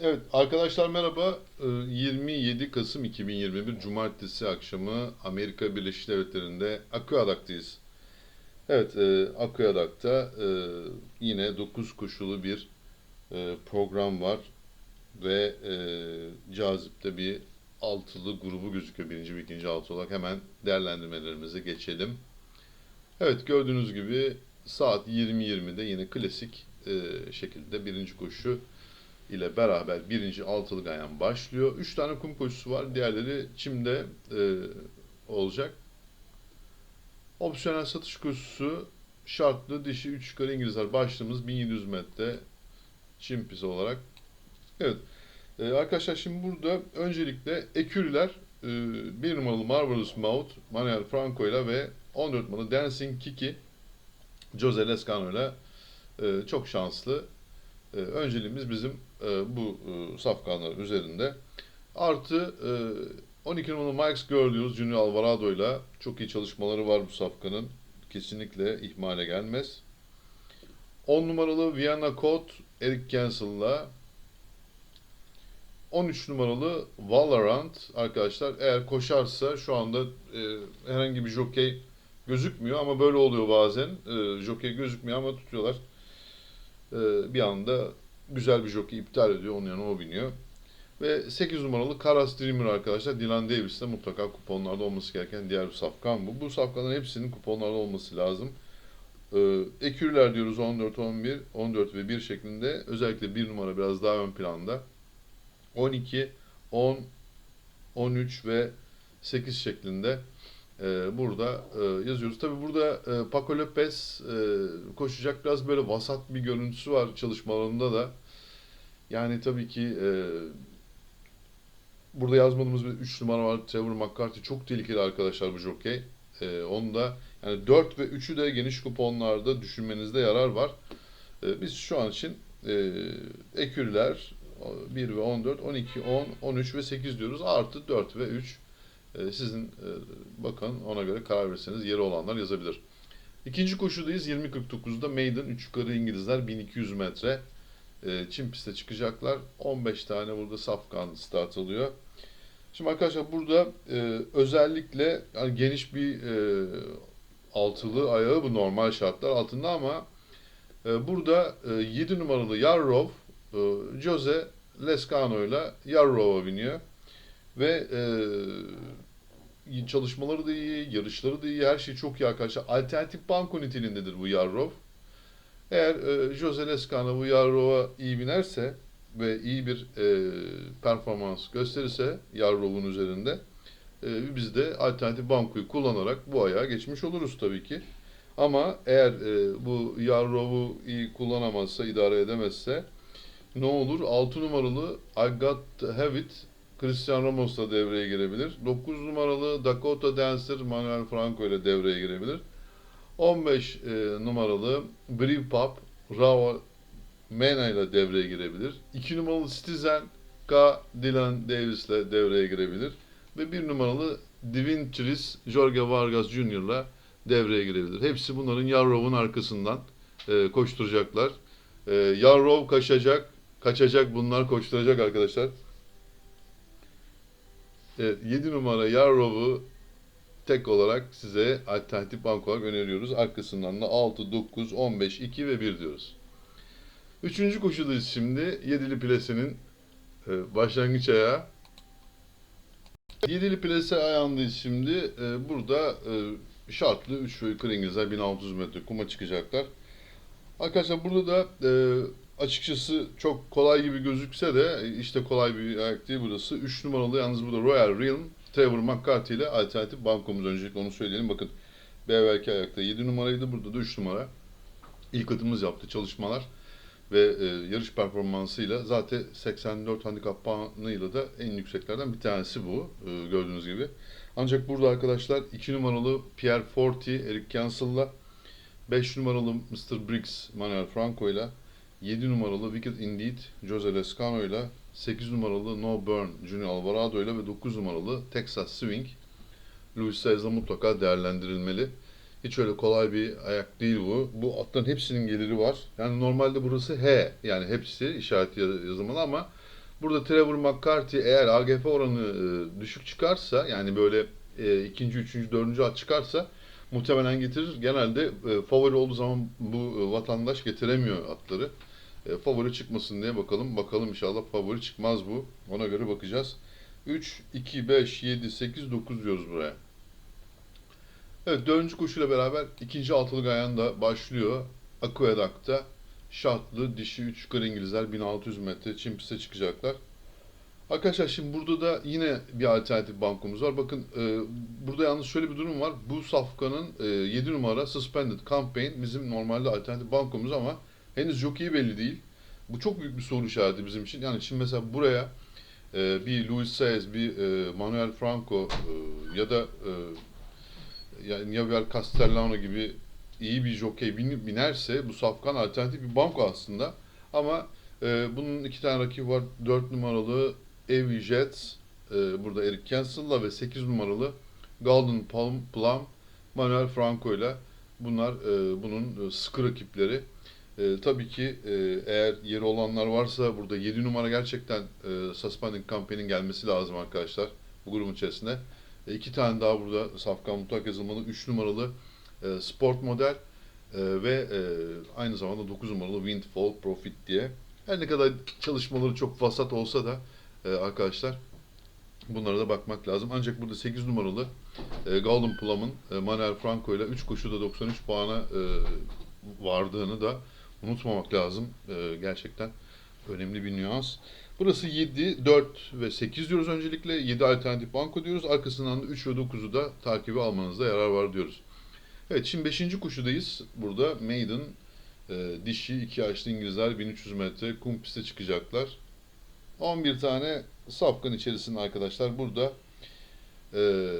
Evet arkadaşlar merhaba. Ee, 27 Kasım 2021 Cumartesi akşamı Amerika Birleşik Devletleri'nde Aqueduct'tayız. Evet e, Aqueduct'ta e, yine 9 koşulu bir e, program var ve cazipte bir altılı grubu gözüküyor birinci ve ikinci altı olarak. Hemen değerlendirmelerimize geçelim. Evet gördüğünüz gibi saat 20.20'de yine klasik şekilde birinci koşu ile beraber birinci altılı ganyan başlıyor. Üç tane kum koşusu var. Diğerleri çimde e, olacak. Opsiyonel satış koşusu şartlı dişi 3 yukarı İngilizler başlığımız 1700 metre çim pisti olarak. Evet. E, arkadaşlar şimdi burada öncelikle ekürüler e, bir numaralı Marvelous Mouth Manuel Franco ile ve 14 numaralı Dancing Kiki Jose Lescano ile e, çok şanslı. E, önceliğimiz bizim e, bu e, safkanların üzerinde. Artı e, 12 numaralı Mike's diyoruz Junior Alvarado ile. Çok iyi çalışmaları var bu safkanın. Kesinlikle ihmale gelmez. 10 numaralı Vienna Code Eric Cancel'la 13 numaralı Valorant arkadaşlar eğer koşarsa şu anda e, herhangi bir jockey gözükmüyor ama böyle oluyor bazen. E, jockey gözükmüyor ama tutuyorlar. E, bir anda güzel bir jockey iptal ediyor. Onun yanına o biniyor. Ve 8 numaralı Karas Dreamer arkadaşlar. Dylan Davis de mutlaka kuponlarda olması gereken diğer bir safkan bu. Bu safkanların hepsinin kuponlarda olması lazım. Ee, ekürler diyoruz 14, 11, 14 ve 1 şeklinde. Özellikle 1 numara biraz daha ön planda. 12, 10, 13 ve 8 şeklinde e, burada e, yazıyoruz. Tabi burada e, Paco Lopez e, koşacak biraz böyle vasat bir görüntüsü var çalışmalarında da. Yani tabii ki e, burada yazmadığımız bir 3 numara var. Trevor McCarthy çok tehlikeli arkadaşlar bu jockey. E, onu da yani 4 ve 3'ü de geniş kuponlarda düşünmenizde yarar var. Biz şu an için e, ekürler 1 ve 14, 12, 10, 13 ve 8 diyoruz. Artı 4 ve 3 e, sizin e, bakın ona göre karar verirseniz yeri olanlar yazabilir. İkinci koşudayız. 20.49'da Maiden 3 yukarı İngilizler 1200 metre e, çim piste çıkacaklar. 15 tane burada safkan start alıyor. Şimdi arkadaşlar burada e, özellikle yani geniş bir e, altılı ayağı bu normal şartlar altında ama e, burada e, 7 numaralı Yarrov e, Jose Lescano ile Yarrov'a biniyor. Ve e, çalışmaları da iyi, yarışları da iyi, her şey çok iyi arkadaşlar. Alternatif banko niteliğindedir bu Yarrov. Eğer e, Jose Lescano bu Yarrov'a iyi binerse ve iyi bir e, performans gösterirse Yarrov'un üzerinde e, biz de alternatif bankoyu kullanarak bu ayağa geçmiş oluruz tabii ki. Ama eğer e, bu Yarrov'u iyi kullanamazsa, idare edemezse ne olur? 6 numaralı I Got Have It Christian Ramos da devreye girebilir. 9 numaralı Dakota Dancer Manuel Franco ile devreye girebilir. 15 e, numaralı Brief Pop Raul Mena ile devreye girebilir. 2 numaralı Citizen K. Dylan Davis ile devreye girebilir. Ve 1 numaralı Divintris Jorge Vargas Jr. ile devreye girebilir. Hepsi bunların Yarrov'un arkasından e, koşturacaklar. E, Yarrov kaçacak, kaçacak bunlar koşturacak arkadaşlar. Evet, 7 numara Yarrov'u tek olarak size alternatif bank olarak öneriyoruz. Arkasından da 6, 9, 15, 2 ve 1 diyoruz. Üçüncü koşudayız şimdi. Yedili plasenin e, başlangıç ayağı. Yedili plase ayağındayız şimdi. E, burada e, şartlı 3 ve yukarı İngilizler 1600 metre kuma çıkacaklar. Arkadaşlar burada da açıkçası çok kolay gibi gözükse de işte kolay bir ayak değil burası. 3 numaralı yalnız burada Royal Realm Trevor McCarthy ile alternatif bankomuz öncelikle onu söyleyelim. Bakın bir evvelki ayakta 7 numaraydı burada da 3 numara. İlk adımımız yaptı çalışmalar ve e, yarış performansıyla zaten 84 handikap puanıyla da en yükseklerden bir tanesi bu e, gördüğünüz gibi. Ancak burada arkadaşlar 2 numaralı Pierre Forti Eric Cancel'la 5 numaralı Mr. Briggs Manuel Franco ile 7 numaralı Wicked Indeed Jose Lescano ile 8 numaralı No Burn Junior Alvarado ile ve 9 numaralı Texas Swing Luis Saez'la mutlaka değerlendirilmeli. Hiç öyle kolay bir ayak değil bu. Bu atların hepsinin geliri var. Yani normalde burası H. Yani hepsi işaret yaz- yazılmalı ama burada Trevor McCarthy eğer AGF oranı e, düşük çıkarsa yani böyle e, ikinci, üçüncü, dördüncü at çıkarsa muhtemelen getirir. Genelde e, favori olduğu zaman bu e, vatandaş getiremiyor atları. E, favori çıkmasın diye bakalım. Bakalım inşallah favori çıkmaz bu. Ona göre bakacağız. 3, 2, 5, 7, 8, 9 diyoruz buraya. Evet dördüncü koşuyla beraber ikinci altılık ayağında başlıyor. Aqueduct'ta şartlı dişi 3 yukarı İngilizler 1600 metre çim piste çıkacaklar. Arkadaşlar şimdi burada da yine bir alternatif bankomuz var. Bakın e, burada yalnız şöyle bir durum var. Bu safkanın e, 7 numara Suspended Campaign bizim normalde alternatif bankomuz ama henüz jockey belli değil. Bu çok büyük bir soru işareti bizim için. Yani şimdi mesela buraya e, bir Luis Saez, bir e, Manuel Franco e, ya da e, yani Javier Castellano gibi iyi bir jockey bin- binerse bu safkan alternatif bir banko aslında. Ama e, bunun iki tane rakibi var. 4 numaralı Evie Jets, e, burada Eric Cancel'la ve 8 numaralı Golden Palm Plum Manuel Franco ile bunlar e, bunun e, sıkı rakipleri. E, tabii ki e, eğer yeri olanlar varsa burada 7 numara gerçekten e, Suspending Campaign'in gelmesi lazım arkadaşlar bu grubun içerisinde. E, iki tane daha burada safkan mutlak yazılmalı. 3 numaralı e, Sport Model e, ve e, aynı zamanda 9 numaralı Windfall Profit diye. Her ne kadar çalışmaları çok vasat olsa da e, arkadaşlar bunlara da bakmak lazım. Ancak burada 8 numaralı e, Golden Plum'ın e, Manuel Franco ile 3 koşuda 93 puana e, vardığını da unutmamak lazım. E, gerçekten önemli bir nüans. Burası 7, 4 ve 8 diyoruz öncelikle. 7 alternatif banko diyoruz. Arkasından da 3 ve 9'u da takibi almanızda yarar var diyoruz. Evet şimdi 5. koşudayız. Burada Maiden e, dişi 2 yaşlı İngilizler 1300 metre kum piste çıkacaklar. 11 tane safkan içerisinde arkadaşlar burada e,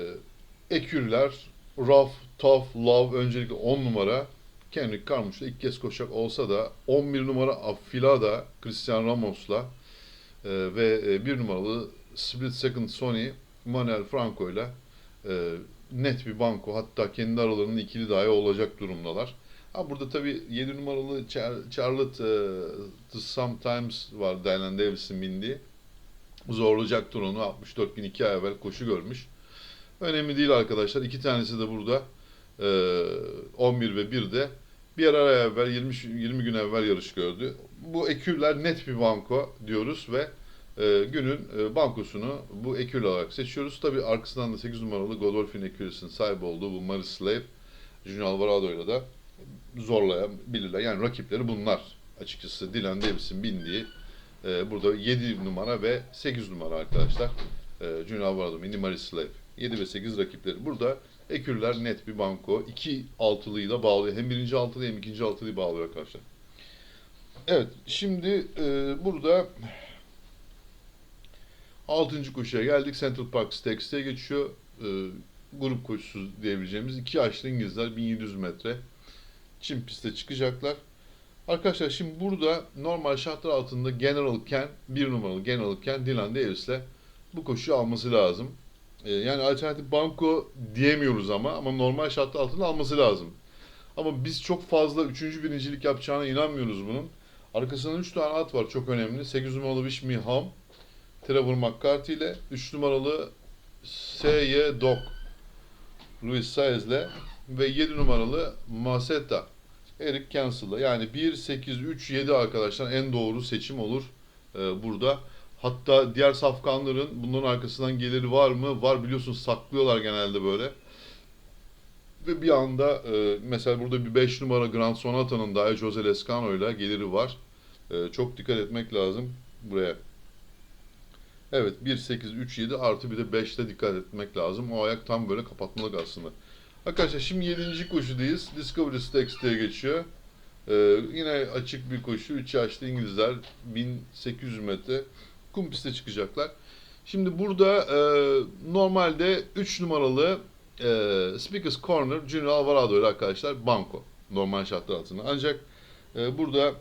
ekürler Rough, Tough, Love öncelikle 10 numara Kendrick Carmouche'la ilk kez koşacak olsa da 11 numara Affilada Christian Ramos'la e, ve 1 numaralı Split Second Sony Manuel Franco ile e, net bir banko hatta kendi aralarında ikili dahi olacak durumdalar. Ha burada tabii 7 numaralı Char- Charlotte e, The Sometimes var Dylan Davis'in bindiği. Zorlayacaktır onu. 64 gün 2 ay evvel koşu görmüş. Önemli değil arkadaşlar. İki tanesi de burada e, 11 ve 1'de bir ara evvel 20, 20 gün evvel yarış gördü. Bu ekürler net bir banko diyoruz ve e, günün e, bankosunu bu ekül olarak seçiyoruz. Tabii arkasından da 8 numaralı Godolphin ekürüsünün sahibi olduğu bu Maris Slave Junior Alvarado'yla da zorlayabilirler. Yani rakipleri bunlar açıkçası. Dylan Davis'in bindiği e, burada 7 numara ve 8 numara arkadaşlar. E, Junior Alvarado, Mini Maris Slave. 7 ve 8 rakipleri. Burada ekürler net bir banko. İki altılıyı da bağlıyor. Hem birinci altılıyı hem ikinci altılıyı bağlıyor arkadaşlar. Evet, şimdi e, burada 6. koşuya geldik. Central Park Stakes'e geçiyor. E, grup koşusu diyebileceğimiz iki yaşlı İngilizler 1700 metre çim piste çıkacaklar. Arkadaşlar şimdi burada normal şartlar altında General Ken, bir numaralı General Ken Dylan Davis'le bu koşuyu alması lazım. Ee, yani alternatif banko diyemiyoruz ama ama normal şartlar altında alması lazım. Ama biz çok fazla 3. birincilik yapacağına inanmıyoruz bunun. Arkasından 3 tane at var çok önemli. 8 numaralı Wish Me Ham, Trevor McCarthy ile 3 numaralı S.Y. Doc, Luis Saez'le ve 7 numaralı Maseta, Eric Cancel'la. Yani 1, 8, 3, 7 arkadaşlar en doğru seçim olur e, burada. Hatta diğer safkanların bunların arkasından geliri var mı? Var biliyorsunuz saklıyorlar genelde böyle. Ve bir anda e, mesela burada bir 5 numara Grand Sonata'nın dahi Jose Lescano ile geliri var. E, çok dikkat etmek lazım buraya. Evet 1, 8, 3, 7 artı bir de 5'te dikkat etmek lazım. O ayak tam böyle kapatmalık aslında. Arkadaşlar şimdi 7. koşudayız. Discovery Stakes diye geçiyor. Ee, yine açık bir koşu. 3 yaşlı İngilizler 1800 metre kum piste çıkacaklar. Şimdi burada e, normalde 3 numaralı e, Speaker's Corner Junior Alvarado ile arkadaşlar banko. Normal şartlar altında. Ancak e, burada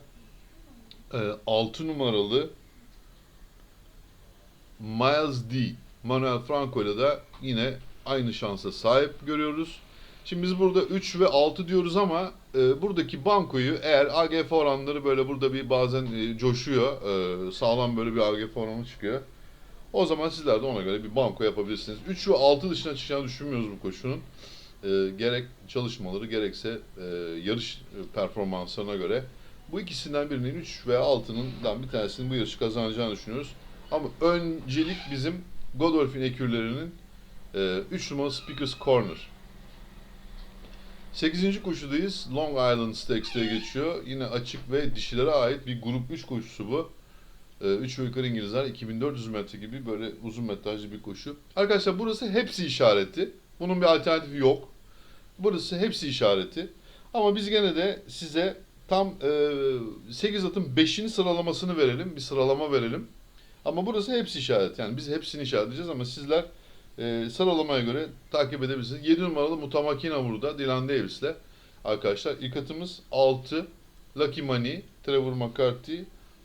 e, 6 numaralı Miles D. Manuel Franco ile de yine aynı şansa sahip görüyoruz. Şimdi biz burada 3 ve 6 diyoruz ama e, buradaki bankoyu eğer AGF oranları böyle burada bir bazen e, coşuyor. e, sağlam böyle bir AGF oranı çıkıyor. O zaman sizler de ona göre bir banko yapabilirsiniz. 3 ve 6 dışına çıkacağını düşünmüyoruz bu koşunun. E, gerek çalışmaları gerekse e, yarış e, performanslarına göre bu ikisinden birinin 3 veya 6'nından bir tanesinin bu yarışı kazanacağını düşünüyoruz. Ama öncelik bizim Godolphin ekürlerinin 3 numaralı Speaker's Corner. 8. koşudayız. Long Island Stakes diye geçiyor. Yine açık ve dişilere ait bir grup 3 koşusu bu. 3 ve yukarı İngilizler 2400 metre gibi böyle uzun metrajlı bir koşu. Arkadaşlar burası hepsi işareti. Bunun bir alternatifi yok. Burası hepsi işareti. Ama biz gene de size tam e, 8 atın 5'ini sıralamasını verelim. Bir sıralama verelim. Ama burası hepsi işaret. Yani biz hepsini işaretleyeceğiz ama sizler e, sıralamaya göre takip edebilirsiniz. 7 numaralı Mutamakina burada Dylan Davis'le. Arkadaşlar ilk atımız 6 Lucky Money, Trevor McCarthy,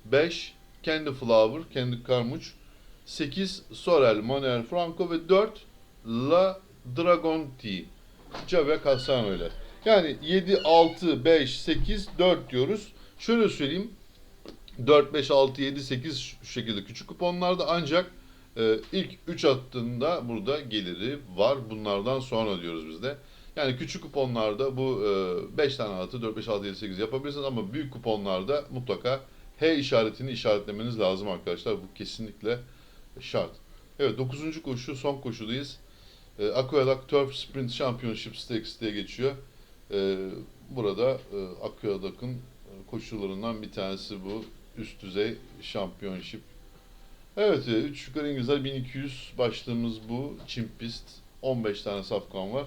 5 Candy Flower, Candy Carmuch, 8 Sorel, Manuel Franco ve 4 La Dragonti, Javier Cassano ile. Yani 7, 6, 5, 8, 4 diyoruz. Şöyle söyleyeyim. 4, 5, 6, 7, 8 şu şekilde küçük kuponlarda ancak e, ilk 3 attığında burada geliri var. Bunlardan sonra diyoruz biz de. Yani küçük kuponlarda bu 5 tane atı 4, 5, 6, 7, 8 yapabilirsiniz ama büyük kuponlarda mutlaka H işaretini işaretlemeniz lazım arkadaşlar. Bu kesinlikle şart. Evet 9. koşu son koşudayız. E, Aqueduct Turf Sprint Championship Stakes diye geçiyor. E, burada e, Aqueduct'ın koşularından bir tanesi bu. Üst düzey şampiyonşip. Evet 3 yukarı İngilizler 1200 başlığımız bu. Çim pist. 15 tane safkan var.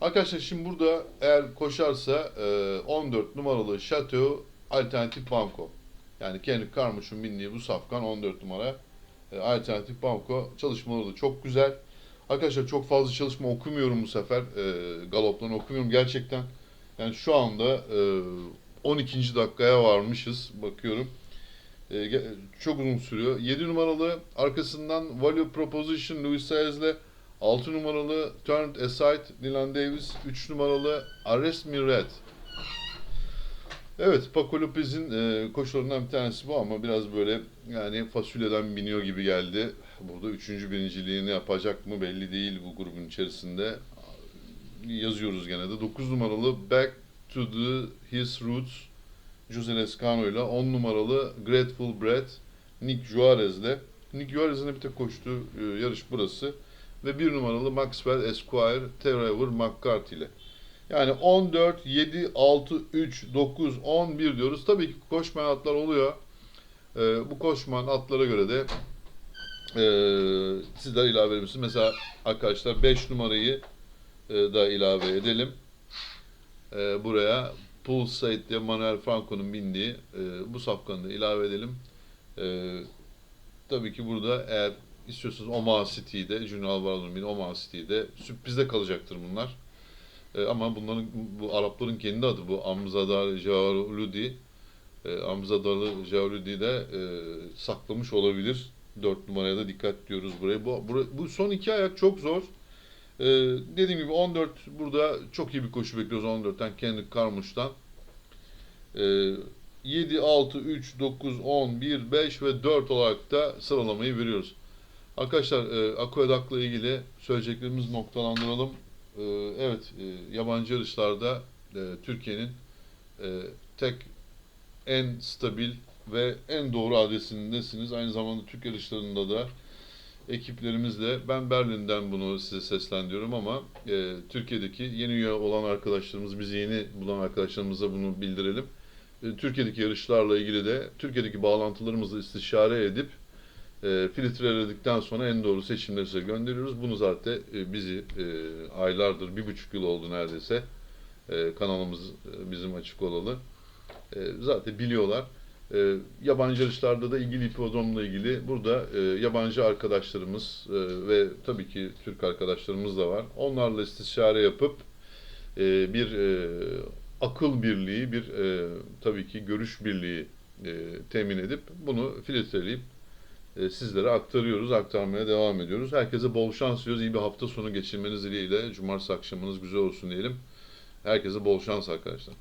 Arkadaşlar şimdi burada eğer koşarsa e, 14 numaralı Chateau Alternatif Banko. Yani kendi Karmuş'un bindiği bu safkan 14 numara e, Alternatif Banko. Çalışmaları da çok güzel. Arkadaşlar çok fazla çalışma okumuyorum bu sefer. E, galoplarını okumuyorum. Gerçekten yani şu anda e, 12. dakikaya varmışız. Bakıyorum. E, çok uzun sürüyor. 7 numaralı arkasından Value Proposition Louis Sayes'le 6 numaralı Turned Aside Dylan Davis 3 numaralı Arrest Me Red Evet Paco Lopez'in e, koşularından bir tanesi bu ama biraz böyle yani fasulyeden biniyor gibi geldi. Burada üçüncü birinciliğini yapacak mı belli değil bu grubun içerisinde. Yazıyoruz gene de. 9 numaralı Back to the His Roots Jose Lescano ile 10 numaralı Grateful Bread Nick Juarez'le. Nick Juarez'in bir tek koştuğu e, yarış burası. Ve 1 numaralı Maxwell Esquire Trevor McCarthy ile. Yani 14, 7, 6, 3, 9, 11 diyoruz. Tabii ki koşmayan atlar oluyor. Ee, bu koşmayan atlara göre de e, sizler ilave edebilirsiniz. Mesela arkadaşlar 5 numarayı e, da ilave edelim. E, buraya Pulsate diye Manuel Franco'nun bindiği e, bu safkanı da ilave edelim. E, tabii ki burada eğer istiyorsanız Omaha City'de, Junior Alvaro'nun bindiği Omaha City'de sürprizde kalacaktır bunlar. E, ama bunların bu Arapların kendi adı bu Amzadar Javaludi. E, Amzadalı Javaludi de e, saklamış olabilir. 4 numaraya da dikkat diyoruz buraya. Bu, bura- bu son iki ayak çok zor. E, dediğim gibi 14 burada çok iyi bir koşu bekliyoruz 14'ten kendi Karmuş'tan. E, 7, 6, 3, 9, 10, 1, 5 ve 4 olarak da sıralamayı veriyoruz. Arkadaşlar e, Aqueduct'la ilgili söyleyeceklerimizi noktalandıralım. Ee, Evet, e, yabancı yarışlarda e, Türkiye'nin e, tek en stabil ve en doğru adresindesiniz. Aynı zamanda Türk yarışlarında da ekiplerimizle, ben Berlin'den bunu size seslendiriyorum ama e, Türkiye'deki yeni üye olan arkadaşlarımız, bizi yeni bulan arkadaşlarımıza bunu bildirelim. E, Türkiye'deki yarışlarla ilgili de Türkiye'deki bağlantılarımızla istişare edip e, filtreledikten sonra en doğru seçimleri size gönderiyoruz. Bunu zaten e, bizi e, aylardır, bir buçuk yıl oldu neredeyse e, kanalımız e, bizim açık olalı. E, zaten biliyorlar. E, yabancı yarışlarda da ilgili hipodromla ilgili burada e, yabancı arkadaşlarımız e, ve tabii ki Türk arkadaşlarımız da var. Onlarla istişare yapıp e, bir e, akıl birliği, bir e, tabii ki görüş birliği e, temin edip bunu filtreleyip e, sizlere aktarıyoruz, aktarmaya devam ediyoruz. Herkese bol şans diliyoruz. İyi bir hafta sonu geçirmeniz dileğiyle. Cumartesi akşamınız güzel olsun diyelim. Herkese bol şans arkadaşlar.